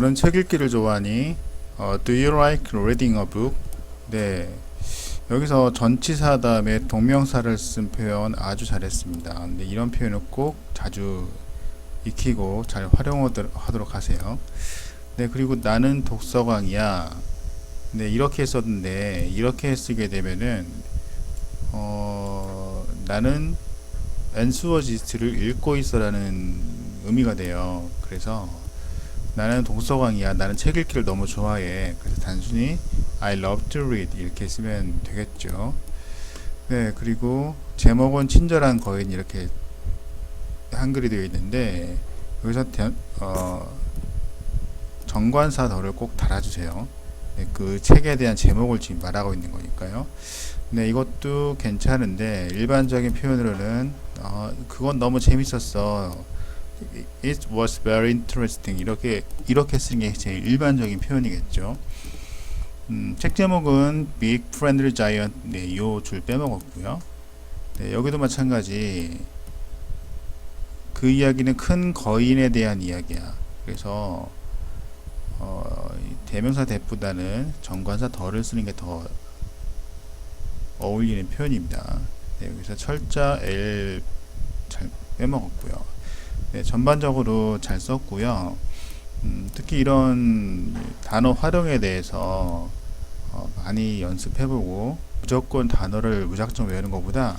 너는 책 읽기를 좋아하니? 어, do you like reading a book? 네. 여기서 전치사 다음에 동명사를 쓴 표현 아주 잘했습니다. 근데 이런 표현을 꼭 자주 익히고 잘 활용하도록 하세요. 네, 그리고 나는 독서광이야. 네, 이렇게 썼는데 이렇게 쓰게 되면은 어, 나는 엔수어지스트를 읽고 있어라는 의미가 돼요. 그래서 나는 독서광이야. 나는 책 읽기를 너무 좋아해. 그래서 단순히 I love to read 이렇게 쓰면 되겠죠. 네, 그리고 제목은 친절한 거인 이렇게 한글이 되어 있는데 여기서 대, 어, 정관사 덜을 꼭 달아주세요. 네, 그 책에 대한 제목을 지금 말하고 있는 거니까요. 네, 이것도 괜찮은데 일반적인 표현으로는 어, 그건 너무 재밌었어. It was very interesting. 이렇게 이렇게 쓰는 게 제일 일반적인 표현이겠죠. 음, 책 제목은 Big Friendly Giant. 네, 요줄 빼먹었고요. 네, 여기도 마찬가지. 그 이야기는 큰 거인에 대한 이야기야. 그래서 어, 이 대명사 대보다는 정관사 덜을 쓰는 게 더 어울리는 표현입니다. 네, 여기서 철자 L 잘 빼먹었고요. 네, 전반적으로 잘 썼고요. 음, 특히 이런 단어 활용에 대해서 어, 많이 연습해보고 무조건 단어를 무작정 외우는 것보다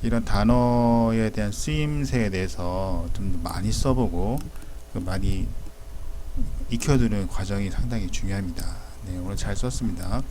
이런 단어에 대한 쓰임새에 대해서 좀 많이 써보고 그 많이 익혀두는 과정이 상당히 중요합니다. 네, 오늘 잘 썼습니다.